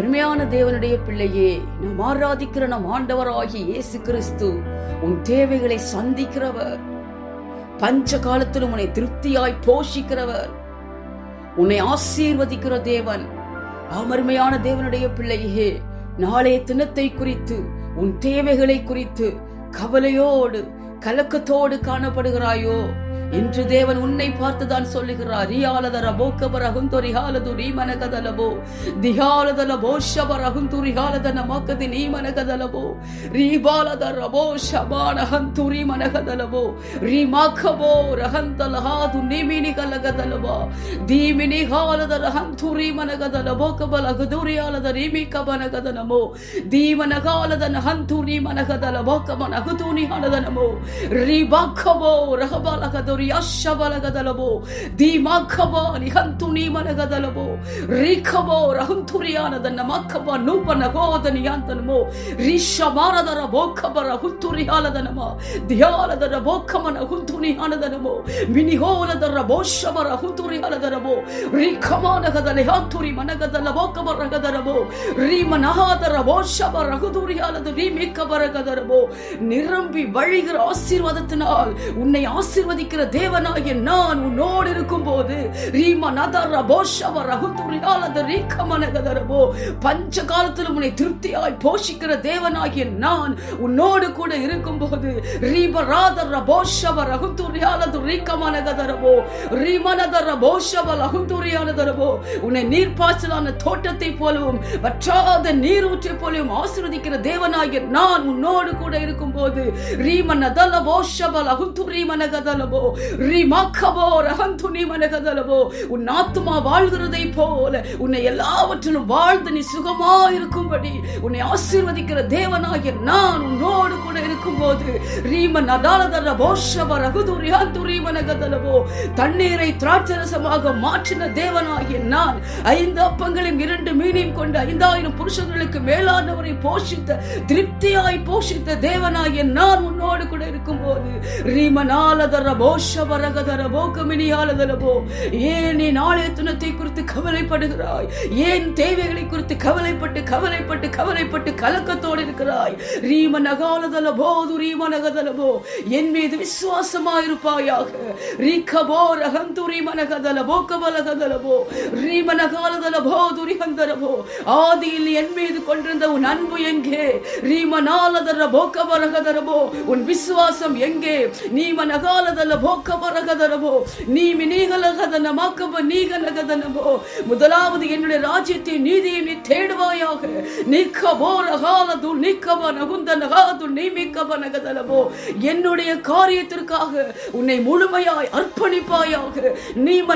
அருமையான தேவனுடைய பிள்ளையே நாம் ஆராதிக்கிற நம் ஆண்டவராகிய இயேசு கிறிஸ்து உன் தேவைகளை சந்திக்கிறவர். பஞ்ச காலத்திலும் உன்னை திருப்தியாய் போஷிக்கிறவர். உன்னை ஆசீர்வதிக்கிற தேவன். அமர்மையான தேவனுடைய பிள்ளையே நாளைய தினத்தை குறித்து உன் தேவைகளை குறித்து கவலையோடு கலக்கத்தோடு காணப்படுகிறாயோ? என்று தேவன் உன்னை பார்த்துதான் சொல்லுகிறார். ரியாலதர போக்கபர் அகுந்தொரி ஹாலது நீ மனகதலபோ. திஹாலதலபோ ஷபர் அகுந்துரி ஹாலதன மக்கதி நீ மனகதலபோ. ரீபாலதர போ ஷபான ஹந்துரி மனகதலபோ. ரீமாக்கபோ ரஹந்தலஹாது நிமினி கலகதலபா. தீமினி காலத ஹந்துரி மனகதலபோ. கபல துரியாலத ஹாலத ரீமி கபனகதனமோ. தீமனகாலதன ஹந்துரி மனகதலபோ. கமன துணிகாலதனமோ ரீபாக்கபோ ரிபாக்கபோ ரஹபாலகதுரி ರಿಯಶಬಲಗದಲಬೋ ದೀಮಾಖಬ ನಿಹಂತು ನೀಮಲಗದಲಬೋ ರೀಖಬೋ ರಹುಂತುರಿಯಾನದನ್ನ ಮಕ್ಕಬ ನೂಪನ ಗೋದನಿ ಅಂತನಮೋ ರಿಷಬಾರದರ ಬೋಖಬರ ಹುತ್ತುರಿಯಾಲದನಮ ಧ್ಯಾಲದರ ಬೋಖಮನ ಹುಂತುನಿಯಾನದನಮೋ ಮಿನಿಹೋಲದರ ಬೋಷಬರ ಹುಂತುರಿಯಾಲದನಮೋ ರಿಖಮಾನಗದಲೆ ಹಂತುರಿ ಮನಗದಲ ಬೋಕಬರಗದನಮೋ ರಿಮನಹಾದರ ಬೋಷಬರ ಹುದುರಿಯಾಲದು ರಿಮಿಕ್ಕಬರಗದನಮೋ நிரம்பி வழிகிற ஆசீர்வாதத்தினால் உன்னை ஆசீர்வதிக்கிற தேவனாகிய நான் உன்னோடு இருக்கும் போது ரீம நதர போஷவ ரகுந்துரியாலத ரீக்கமனகதரமோ பஞ்ச காலத்திலும் உன்னை திருப்தியாய் போஷிக்கிற தேவனாகிய நான் உன்னோடு கூட இருக்கும் போது ரீப ராதர போஷவ ரகுந்துரியாலது ரீக்கமனகதரமோ ரீமனதர போஷவ ரகுந்துரியாலதரமோ உன்னை நீர்ப்பாய்ச்சலான தோட்டத்தை போலவும் வற்றாத நீரூற்றை போலவும் ஆசீர்வதிக்கிற தேவனாகிய நான் உன்னோடு கூட இருக்கும் போது ரீமனதல தலபோ ஷபல அகுந்து ரீமன ரிமாக்கபோ ரஹந்து நீமன உன் ஆத்மா வாழ்கிறதை போல உன்னை எல்லாவற்றிலும் வாழ்ந்து நீ சுகமா இருக்கும்படி உன்னை ஆசீர்வதிக்கிற தேவனாகிய நான் உன்னோடு கூட இருக்கும்போது ரீமன் அதாலதர போஷப ரகுது ரிஹந்து ரீமன தண்ணீரை திராட்சரசமாக மாற்றின தேவனாகிய நான் ஐந்து அப்பங்களையும் இரண்டு மீனையும் கொண்ட ஐந்தாயிரம் புருஷர்களுக்கு மேலானவரை போஷித்த திருப்தியாய் போஷித்த தேவனாகிய நான் உன்னோடு கூட இருக்கும்போது ரீமனாலதர போஷ போக்கமினியாலதரபோ ஏன் நீ நாளைய தினத்தை குறித்து கவலைப்படுகிறாய்? ஏன் தேவைகளை குறித்து கவலைப்பட்டு கவலைப்பட்டு கவலைப்பட்டு கலக்கத்தோடு இருக்கிறாய்? ரீம நகாலதலபோ போது ரீம நகதலபோ என் மீது விசுவாசமாயிருப்பாயாக. ரீகபோ ரகந்து ரீம நகதலபோ கபலகதலபோ ரீம நகாலதலபோ போது ரிகந்தரபோ. ஆதியில் என் மீது கொண்டிருந்த உன் அன்பு எங்கே? ரீம நாலதரபோ கபலகதரபோ உன் விசுவாசம் எங்கே? நீம நகாலதலபோ போக்கபரகதரபோ நீமி நீகலகதன மாக்கப நீகலகதனபோ முதலாவது என்னுடைய ராஜ்யத்தை நீதியை நீ தேடுவாயாக. நிக்கபோ ரகாலது நிக்கப நகுந்த நகாது நீமிக்கப நகதனமோ என்னுடைய காரியத்திற்காக உன்னை முழுமையாய் அர்ப்பணிப்பாயாக. நீம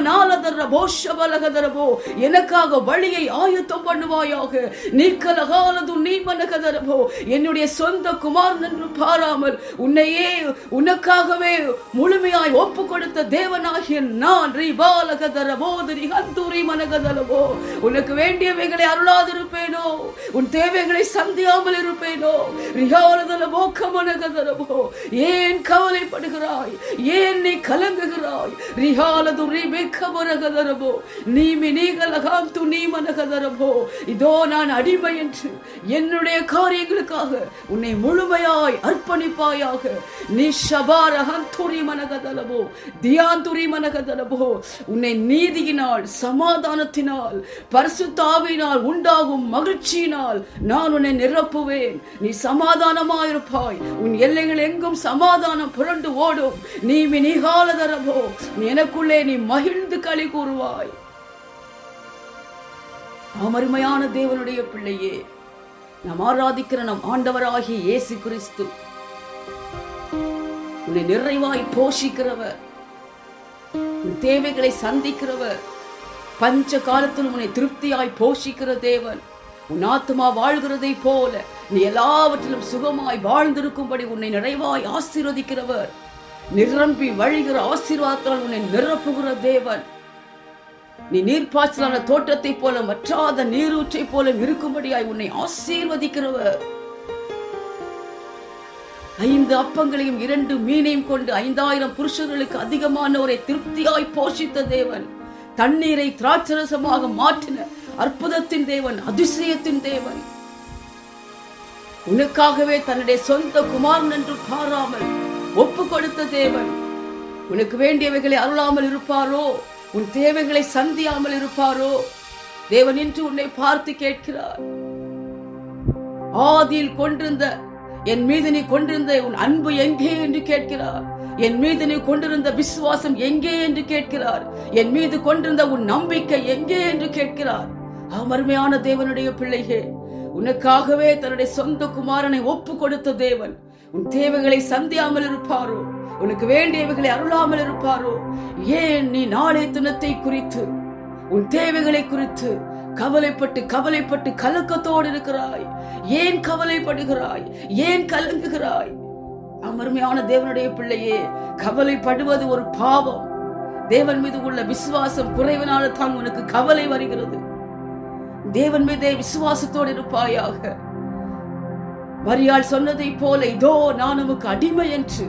போஷ பலகதரமோ எனக்காக வழியை ஆயத்தம் பண்ணுவாயாக. நீக்கலகாலது நீமனகதரபோ என்னுடைய சொந்த குமார் என்று பாராமல் உன்னையே உனக்காகவே முழுமையாய் ஒப்பு கொடுத்த தேவனாகிய நான் ரிபாலகதர போதரி ஹந்தூரி மனகதலவோ உனக்கு வேண்டியவைகளை அருளாதிருப்பேனோ உன் தேவைகளை சந்தியாமல் இருப்பேனோ ரிகாலதல கமனகதரவோ ஏன் கவலைப்படுகிறாய் ஏன் நீ கலங்குகிறாய் ரிகாலது ரிபெக்கமனகதரவோ நீமி நீகலகாந்து நீ மனகதரவோ இதோ நான் அடிமை என்று என்னுடைய காரியங்களுக்காக உன்னை முழுமையாய் அர்ப்பணிப்பாயாக நீ ஷபாரகம் துரி மனகதலவோ தியாந்துரி மனகதலவோ உன்னை நீதியினால் சமாதானத்தினால் பரிசுத்தாவினால் உண்டாகும் மகிழ்ச்சியினால் நான் உன்னை நிரப்புவேன். நீ சமாதானமாயிருப்பாய். உன் எல்லைகள் எங்கும் சமாதானம் புரண்டு ஓடும். நீ நிகாலதரவோ தரபோ எனக்குள்ளே நீ மகிழ்ந்து களி கூறுவாய். அமருமையான தேவனுடைய பிள்ளையே நாம் ஆராதிக்கிற நம் ஆண்டவராகிய இயேசு கிறிஸ்து உன்னை நிறைவாய் போஷிக்கிறவர். உன் தேவைகளை சந்திக்கிறவர். பஞ்ச காலத்தில் உன்னை திருப்தியாய் போஷிக்கிற தேவன். உன் ஆத்மா வாழ்கிறதை போல நீ எல்லாவற்றிலும் சுகமாய் வாழ்ந்திருக்கும்படி உன்னை நிறைவாய் ஆசீர்வதிக்கிறவர். நிரம்பி வழிகிற ஆசீர்வாதத்தால் உன்னை நிரப்புகிற தேவன். நீ நீர்ப்பாய்ச்சலான தோட்டத்தை போல வற்றாத நீரூற்றை போல இருக்கும்படியாய் உன்னை ஆசீர்வதிக்கிறவர். ஐந்து அப்பங்களையும் இரண்டு மீனையும் கொண்டு ஐந்தாயிரம் புருஷர்களுக்கு அதிகமானோரை திருப்தியாய் போஷித்த தேவன். தண்ணீரை திராட்சரசமாக மாற்றின அற்புதத்தின் தேவன் அதிசயத்தின் தேவன். உனக்காகவே தன்னுடைய சொந்த குமாரன் என்று பாராமல் ஒப்பு கொடுத்த தேவன். உனக்கு வேண்டியவைகளை அருளாமல் இருப்பாரோ? உன் தேவைகளை சந்தியாமல் இருப்பாரோ? தேவன் என்று உன்னை பார்த்து கேட்கிறார். ஆதியில் கொண்டிருந்த என் மீது நீ கொண்டிருந்த உன் அன்பு எங்கே என்று கேட்கிறார். என் மீது நீ கொண்டிருந்த விசுவாசம் எங்கே என்று கேட்கிறார். என் மீது கொண்டிருந்த உன் நம்பிக்கை எங்கே என்று கேட்கிறார். அமர்மையான தேவனுடைய பிள்ளையே உனக்காகவே தன்னுடைய சொந்த குமாரனை ஒப்பு கொடுத்த தேவன். உன் தேவைகளை சந்தியாமல் இருப்பாரோ? உனக்கு வேண்டியவைகளை அருளாமல் இருப்பாரோ? ஏன் நீ நாளை தினத்தை குறித்து உன் தேவைகளை குறித்து கவலைப்பட்டு கவலைப்பட்டு கலக்கத்தோடு இருக்கிறாய். ஏன் கவலைப்படுகிறாய்? ஏன் கலங்குகிறாய்? அமர்மையான தேவனுடைய பிள்ளையே கவலைப்படுவது ஒரு பாவம். தேவன் மீது உள்ள விசுவாசம் குறைவினால தான் உனக்கு கவலை வருகிறது. தேவன் மீதே விசுவாசத்தோடு இருப்பாயாக. மரியாள் சொன்னதை போல இதோ நான் உமக்கு அடிமை என்று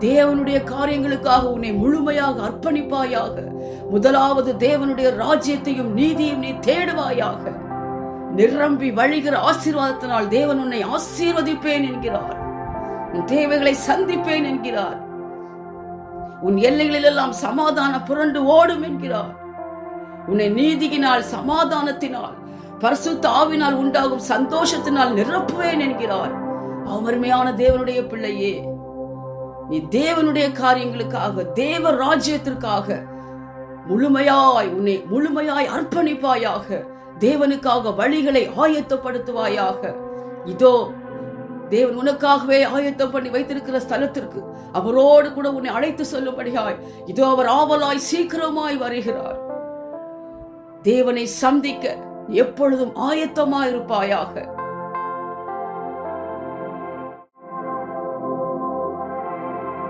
தேவனுடைய காரியங்களுக்காக உன்னை முழுமையாக அர்ப்பணிப்பாயாக முதலாவது தேவனுடைய ராஜ்யத்தையும் நீதியும் நீ தேடுவாயாக நிரம்பி வழிகிற ஆசீர்வாதத்தினால் தேவன் உன்னை ஆசீர்வதிப்பேன் என்கிறார் உன் தேவைகளை சந்திப்பேன் என்கிறார் உன் எல்லைகளில் எல்லாம் சமாதான புரண்டு ஓடும் என்கிறார் உன்னை நீதியினால் சமாதானத்தினால் பரிசுத்த ஆவினால் உண்டாகும் சந்தோஷத்தினால் நிரப்புவேன் என்கிறார் அமர்மையான தேவனுடைய பிள்ளையே நீ தேவனுடைய காரியங்களுக்காக தேவ ராஜ்யத்திற்காக முழுமையாய் உன்னை முழுமையாய் அர்ப்பணிப்பாயாக தேவனுக்காக வழிகளை ஆயத்தப்படுத்துவாயாக. இதோ தேவன் உனக்காகவே ஆயத்தம் பண்ணி வைத்திருக்கிற ஸ்தலத்திற்கு அவரோடு கூட உன்னை அழைத்து சொல்லும்படியாய் இதோ அவர் ஆவலாய் சீக்கிரமாய் வருகிறார். தேவனை சந்திக்க எப்பொழுதும் ஆயத்தமாயிருப்பாயாக.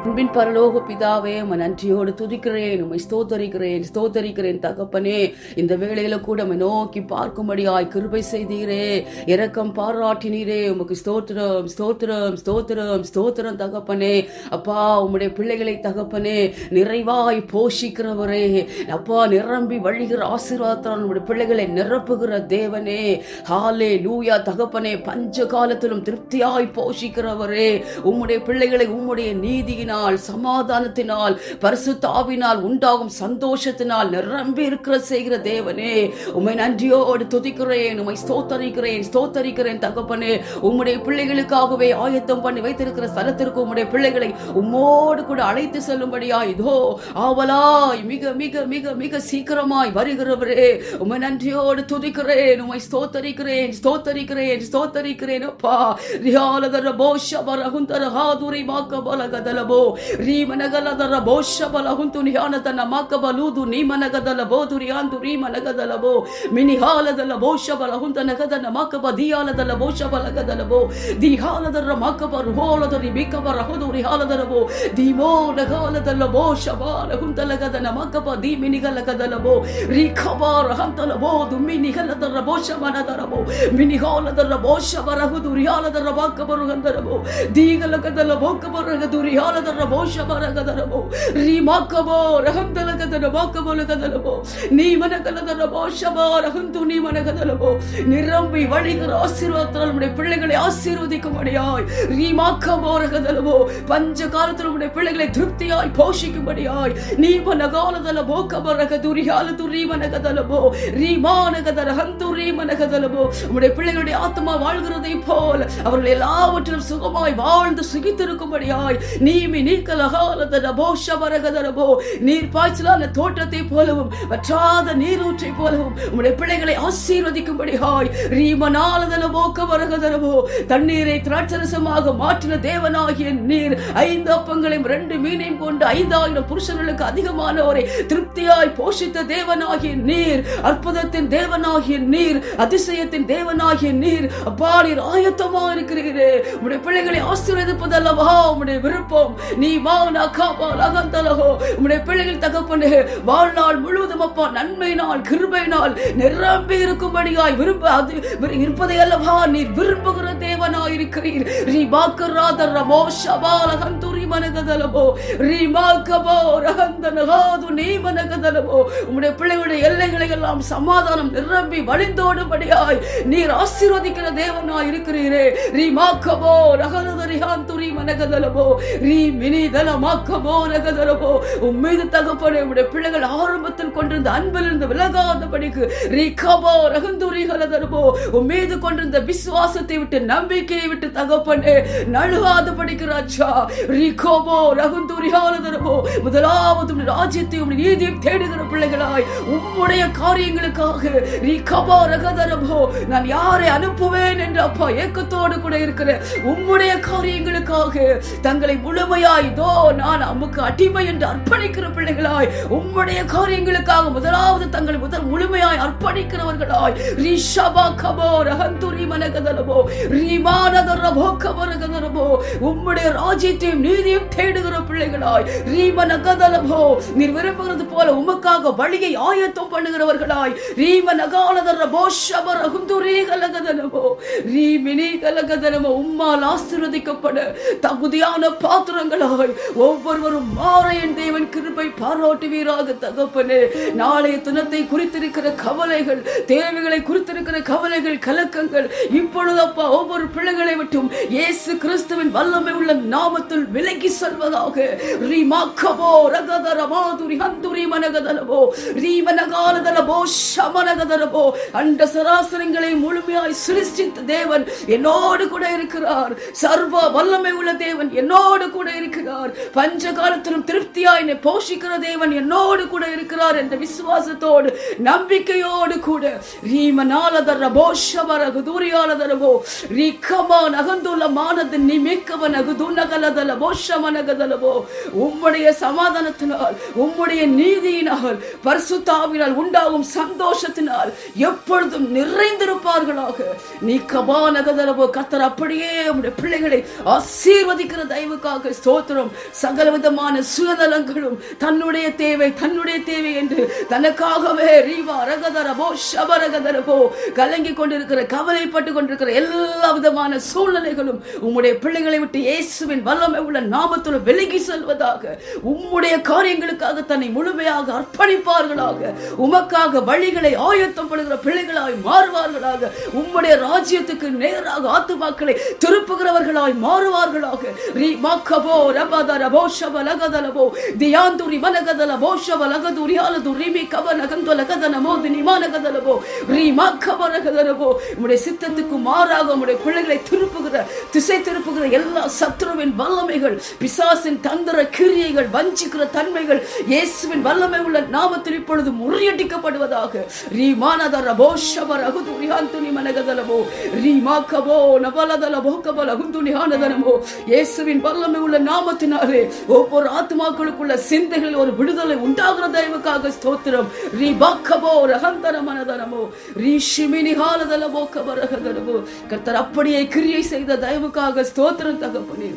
அன்பின் பரலோக பிதாவே உம்மை நன்றியோடு துதிக்கிறேன் உம்மை ஸ்தோத்தரிக்கிறேன் ஸ்தோத்தரிக்கிறேன் தகப்பனே. இந்த வேளையில கூட உம்மை நோக்கி பார்க்கும்படியாய் கிருபை செய்தீரே. இரக்கம் பாராட்டினீரே. உமக்கு ஸ்தோத்திரம் ஸ்தோத்திரம் ஸ்தோத்திரம் ஸ்தோத்திரம் தகப்பனே. அப்பா உம்முடைய பிள்ளைகளை தகப்பனே நிறைவாய் போஷிக்கிறவரே. அப்பா நிரம்பி வழிகிற ஆசீர்வாதத்தால் உம்முடைய பிள்ளைகளை நிரப்புகிற தேவனே. ஹாலே லூயா தகப்பனே பஞ்ச காலத்திலும் திருப்தியாய் போஷிக்கிறவரே. உம்முடைய பிள்ளைகளை உம்முடைய நீதியினால் சமாதானத்தினால் பரிசுத்தாவினால் உண்டாகும் சந்தோஷத்தினால் நிரம்பி இருக்கிற செய்கிற தேவனே உமை நன்றியோடு துதிக்கிறேன் உம்மை ஸ்தோத்தரிக்கிறேன் ஸ்தோத்தரிக்கிறேன் தகப்பனே. உம்முடைய பிள்ளைகளுக்காகவே ஆயத்தம் பண்ணி வைத்திருக்கிற ஸ்தலத்திற்கு உம்முடைய பிள்ளைகளை உம்மோடு கூட அழைத்து செல்லும்படியா இதோ ஆவலாய் மிக மிக மிக மிக சீக்கிரமாய் வருகிறவரே உமை நன்றியோடு துதிக்கிறேன் உண்மை ஸ்தோத்தரிக்கிறேன் ஸ்தோத்தரிக்கிறேன் ஸ்தோத்தரிக்கிறேன் அப்பா. ரியாலதர போஷ ஹுந்தர ஹாதுரை மாக்க பலகதலபோ ರೀಮನಗಲದರ ಬೋಷಬಲ ಹುಂತು ನಿಹಾನತನ ಮಾಕಬಲೂದು ನೀಮನಗದಲ ಬೋದುರಿಯಾಂದು ರೀಮನಗದಲಬೋ ಮಿನಿಹಾಲದಲ ಬೋಷಬಲ ಹುಂತ ನಗದನ ಮಾಕಬ ದಿಯಾಲದಲ ಬೋಷಬಲ ಗದಲಬೋ ದಿಹಾಲದರ ಮಾಕಬ ರುಹೋಲದರಿ ಬಿಕಬರ ಹುದು ರಿಹಾಲದರಬೋ ದಿಮೋ ನಗಾಲದಲ ಬೋಷಬಾಲ ಹುಂತಲಗದನ ಮಾಕಬ ದಿ ಮಿನಿಗಲ ಗದಲಬೋ ರಿಖಬಾರ ಹಂತಲ ಬೋದು ಮಿನಿಗಲದರ ಬೋಷಮನದರಬೋ ಮಿನಿಹಾಲದರ ಬೋಷಬರ ಹುದು ರಿಹಾಲದರ ಮಾಕಬರು ಗಂದರಬೋ ದೀಗಲ ಗದಲ ಬೋಕಬರ ದುರಿಹಾಲದರ ரபோ ஷபரகதரபோ. ரீமாக்கபோ ரகந்தலகதரபோ கபலகதரபோ நீ மனகலதரபோ ஷபோ ரகந்து நீ மனகதரபோ நிரம்பி வழிகிற ஆசீர்வாதத்தால் நம்முடைய பிள்ளைகளை ஆசீர்வதிக்கும்படியாய் ரீமாக்கபோ ரகதரபோ. பஞ்ச காலத்தில் நம்முடைய பிள்ளைகளை திருப்தியாய் போஷிக்கும்படியாய் நீ மனகாலதலபோ கபரகது ரியாலது ரீமனகதலபோ ரீமானகதரகந்து ரீமனகதலபோ நம்முடைய பிள்ளைகளுடைய ஆத்மா வாழ்கிறதை போல் அவர்கள் எல்லாவற்றிலும் சுகமாய் வாழ்ந்து சுகித்திருக்கும்படியாய் நீ நீமி நீக்கலகாலதர போஷபரகதலபோ நீர் பாய்ச்சலான தோட்டத்தை போலவும் வற்றாத நீரூற்றை போலவும் உம்முடைய பிள்ளைகளை ஆசீர்வதிக்கும்படியாய் ரீமனாலதல ரீமனாலதனவோ வருகதலவோ தண்ணீரை திராட்சரசமாக மாற்றின தேவனாகிய நீர் ஐந்து அப்பங்களையும் ரெண்டு மீனையும் கொண்டு ஐந்தாயிரம் புருஷர்களுக்கு அதிகமானவரை திருப்தியாய் போஷித்த தேவனாகிய நீர் அற்புதத்தின் தேவனாகிய நீர் அதிசயத்தின் தேவனாகிய நீர் அப்பா நீர் ஆயத்தமா இருக்கிறீரே உம்முடைய பிள்ளைகளை ஆசீர்வதிப்பதல்லவா? உடைய விருப்பம் நீ மானா காபா தலகோ உம்முடைய பிள்ளைகள் தகப்பனே வாழ்நாள் முழுவதும் அப்பா நன்மையினால் கிருபையினால் நிரம்பி இருக்கும்படியாய் விரும்ப அது இருப்பதை அல்லவா நீர் விரும்புகிற தேவனாயிருக்கிறீர். நீ பாக்கராதர் ரமோ ஷபால கந்துரி மனகதலமோ ரீமாக்கபோ ரகந்தனகாது நீ மனகதலமோ உம்முடைய பிள்ளைகளுடைய எல்லைகளை எல்லாம் சமாதானம் நிரம்பி வழிந்தோடும்படியாய் நீர் ஆசீர்வதிக்கிற தேவனாய் இருக்கிறீரே. ரீமாக்கபோ ரகரதரிகாந்துரி மனகதலமோ ரீ மினிதலமாக்கபோ ரகதலமோ உம்மீது தகப்பனே உம்முடைய பிள்ளைகள் ஆரம்பத்தில் கொண்டிருந்த அன்பிலிருந்து விலகாதபடிக்கு ரீகபோ ரகந்துரி கலதரபோ உம்மீது கொண்டிருந்த விசுவாசத்தை விட்டு நம்பிக்கையை விட்டு தகப்பனே நழுகாதபடிக்கு ராஜா கோபோ ரகுந்தூரி ஆலதரமோ முதலாவது உம்முடைய ராஜ்யத்தை உம்முடைய நீதியும் தேடுகிற பிள்ளைகளாய் உம்முடைய காரியங்களுக்காக ரீகபோ ரகதரபோ நான் யாரை அனுப்புவேன் என்று அப்பா ஏக்கத்தோடு கூட இருக்கிற உம்முடைய காரியங்களுக்காக தங்களை முழுமையாய் இதோ நான் அம்முக்கு அடிமை என்று அர்ப்பணிக்கிற பிள்ளைகளாய் உம்முடைய காரியங்களுக்காக முதலாவது தங்களை முதல் முழுமையாய் அர்ப்பணிக்கிறவர்களாய் ரிஷபா கபோ ரஹந்துரி மனகதலபோ ரீமானதரபோ கபரகதரமோ உம்முடைய ராஜ்யத்தையும் நீதியும் தேடுகிற பிள்ளைகளாய். ரீமன கதலபோ நீர் விரும்புகிறது போல உமக்காக வழியை ஆயத்தம் பண்ணுகிறவர்களாய். ரீமனகாலதரபோ ஷபரகுந்துரி கலகதனமோ. ரீமினி கலகதனமோ உம்மால் ஆசிர்வதிக்கப்பட தகுதியான பாத்திரங்களாய். ஒவ்வொருவரும் மாற என் தேவன் கிருபை பாராட்டுவீராக தகப்பனே. நாளைய தினத்தை குறித்திருக்கிற கவலைகள் தேவைகளை குறித்திருக்கிற கவலைகள் கலக்கங்கள் இப்பொழுது அப்பா ஒவ்வொரு பிள்ளைகளை விட்டும் இயேசு கிறிஸ்துவின் வல்லமை உள்ள நாமத்தில் விலை விலகி செல்வதாக ரிமாக்கபோ ரகதர மாதுரி ஹந்துரி மனகதலபோ ரீமனகாலதலபோ சமனகதலபோ அண்ட சராசரங்களை முழுமையாய் சிருஷ்டித்த தேவன் என்னோடு கூட இருக்கிறார் சர்வ வல்லமை உள்ள தேவன் என்னோடு கூட இருக்கிறார் பஞ்ச காலத்திலும் திருப்தியாய் என்னை போஷிக்கிற தேவன் என்னோடு கூட இருக்கிறார் என்ற விசுவாசத்தோடு நம்பிக்கையோடு கூட ரீமனாலதர போஷவரகு தூரியாலதரவோ ரீக்கமா நகந்துள்ள மானது நிமிக்கவ நகுது நகலதல போஷமனகதலபோ உம்முடைய சமாதானத்தினால் உம்முடைய நீதியினால் பரிசுத்தாவினால் உண்டாகும் சந்தோஷத்தினால் எப்பொழுதும் நிறைந்திருப்பார்களாக. நீ கபா நகதலபோ கத்தர் அப்படியே உடைய பிள்ளைகளை ஆசீர்வதிக்கிற தயவுக்காக ஸ்தோத்திரம். சகலவிதமான சுயநலங்களும் தன்னுடைய தேவை தன்னுடைய தேவை என்று தனக்காகவே ரீவா ரகதரபோ ஷபரகதரபோ கலங்கி கொண்டிருக்கிற கவலைப்பட்டு கொண்டிருக்கிற எல்லா விதமான சூழ்நிலைகளும் உம்முடைய பிள்ளைகளை விட்டு இயேசுவின் வல்லமை உள்ள நாமத்தில் விலகி செல்வதாக உம்முடைய காரியங்களுக்காக தன்னை முழுமையாக அர்ப்பணிப்பார்களாக உமக்காக வழிகளை ஆயத்தம் படுகிற பிள்ளைகளாய் மாறுவார்களாக உம்முடைய ராஜ்யத்துக்கு நேராக ஆத்துமாக்களை திருப்புகிறவர்களாய் மாறுவார்களாக. ரீ மாக்கபோ ரபத ரபோ ஷப லகதலபோ தியாந்துரி மனகதல போஷவ லகதுரி ஆலது ரிமி கவ நகந்து லகதனமோ தினிமா லகதலபோ ரீ மாக்கப உம்முடைய சித்தத்துக்கு மாறாக உம்முடைய பிள்ளைகளை திருப்புகிற திசை திருப்புகிற எல்லா சத்ருவின் வல்லமைகள் பிசாசின் தந்திர கிரியைகள் வஞ்சிக்கிற தன்மைகள் இயேசுவின் வல்லமை உள்ள நாமத்தில் இப்பொழுது முறியடிக்கப்படுவதாக. ரீ இயேசுவின் வல்லமை உள்ள நாமத்தினாலே ஒவ்வொரு ஆத்மாக்களுக்குள்ள சிந்தைகள் ஒரு விடுதலை உண்டாகிற தயவுக்காக ஸ்தோத்திரம். ரீ பாக்கபோ ரகந்தன மனதனமோ ரீ ஷிமினி ஹாலதல போக்கப கர்த்தர் அப்படியே கிரியை செய்த தயவுக்காக ஸ்தோத்திரம் தகப்பனே.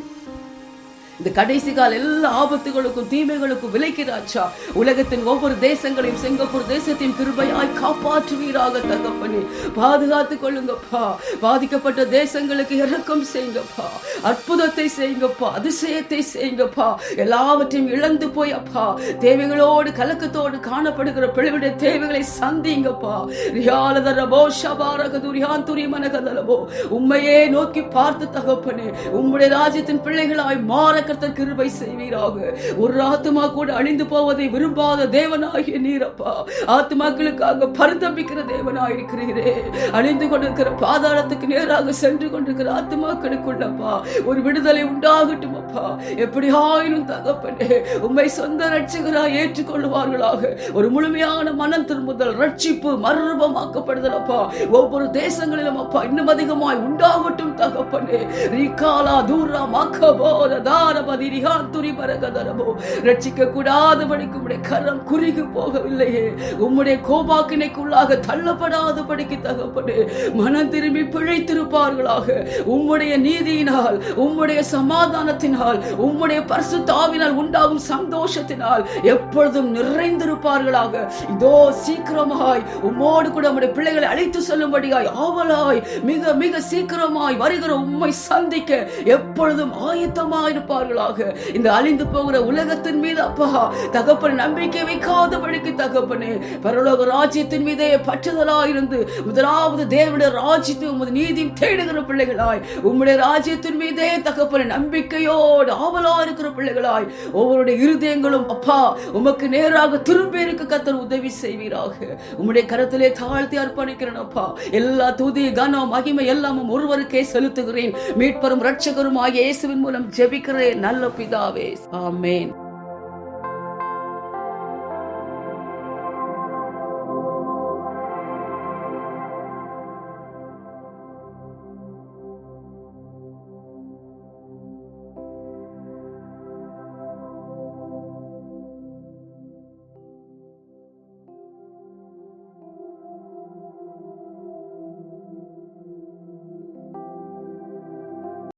இந்த கடைசி கால எல்லா ஆபத்துகளுக்கும் தீமைகளுக்கும் விலைக்கிறாச்சா உலகத்தின் ஒவ்வொரு தேசங்களையும் சிங்கப்பூர் தேசத்தையும் கிருபையாய் காப்பாற்றுவீராக தகப்பனே. பாதுகாத்துக் கொள்ளுங்கப்பா. பாதிக்கப்பட்ட தேசங்களுக்கு இறக்கம் செய்யுங்கப்பா. அற்புதத்தை செய்யுங்கப்பா. அதிசயத்தை செய்யுங்கப்பா. எல்லாவற்றையும் இழந்து போய் அப்பா. தேவைகளோடு கலக்கத்தோடு காணப்படுகிற பிள்ளைகளுடைய தேவைகளை சந்திங்கப்பா ரியாலதரபோ ஷபாரகது ரியாந்துரி மனகதலபோ உண்மையே நோக்கி பார்த்து தகப்பனே. உம்முடைய ராஜ்யத்தின் பிள்ளைகளாய் மாற கர்த்தர் கிருபை செய்வீராக. ஒரு ஆத்மா கூட அழிந்து போவதை விரும்பாத தேவனாகிய நீரப்பா ஆத்மாக்களுக்காக பரிதபிக்கிற தேவனாக இருக்கிறீரே அழிந்து கொண்டிருக்கிற பாதாளத்துக்கு நேராக சென்று கொண்டிருக்கிற ஆத்மாக்களுக்குள்ளப்பா ஒரு விடுதலை உண்டாகட்டும் அப்பா. எப்படி ஆயினும் தகப்பனே உண்மை சொந்த ரட்சகராய் ஏற்றுக்கொள்வார்களாக ஒரு முழுமையான மனம் திரும்புதல் ரட்சிப்பு மறுரூபமாக்கப்படுதல் அப்பா. ஒவ்வொரு தேசங்களிலும் அப்பா இன்னும் அதிகமாய் உண்டாகட்டும் தகப்பனே. ரீகாலா தூரா மக்கபோர தாரபதி ரிகாத்துரி பரகதரபோ ரட்சிக்க கூடாதபடிக்கு உம்முடைய கரம் குறுகி போகவில்லையே. உம்முடைய கோபாக்கினைக்குள்ளாக தள்ளப்படாதபடிக்கு தகப்பனே மனம் திரும்பி பிழைத்திருப்பார்களாக. உம்முடைய நீதியினால் உம்முடைய சமாதானத்தினால் உம்முடைய பரிசுத்தாவினால் உண்டாகும் சந்தோஷத்தினால் எப்பொழுதும் நிறைந்திருப்பார்களாக. இதோ சீக்கிரமாய் உம்மோடு கூட உம்முடைய பிள்ளைகளை அழைத்து செல்லும்படியாய் ஆவலாய் மிக மிக சீக்கிரமாய் வருகிற உம்மை சந்திக்க எப்பொழுதும் ஆயத்தமாயிருப்பார். வைப்பார்களாக இந்த அழிந்து போகிற உலகத்தின் மீது அப்பா தகப்பன் நம்பிக்கை வைக்காதபடிக்கு தகப்பனே பரலோக ராஜ்யத்தின் மீதே பற்றுதலா இருந்து முதலாவது தேவனுடைய ராஜ்யத்தை உமது நீதியும் தேடுகிற பிள்ளைகளாய் உம்முடைய ராஜ்யத்தின் மீதே தகப்பன நம்பிக்கையோடு ஆவலா இருக்கிற பிள்ளைகளாய் ஒவ்வொருடைய இருதயங்களும் அப்பா உமக்கு நேராக திரும்பி இருக்க கத்தர் உதவி செய்வீராக. உம்முடைய கரத்திலே தாழ்த்தி அர்ப்பணிக்கிறேன் அப்பா. எல்லா துதி கனம் மகிமை எல்லாமும் ஒருவருக்கே செலுத்துகிறேன். மீட்பரும் ரட்சகரும் ஆகிய இயேசுவின் மூலம் ஜெபிக்கிறேன். நல்ல பிதாவே. ஆமேன்.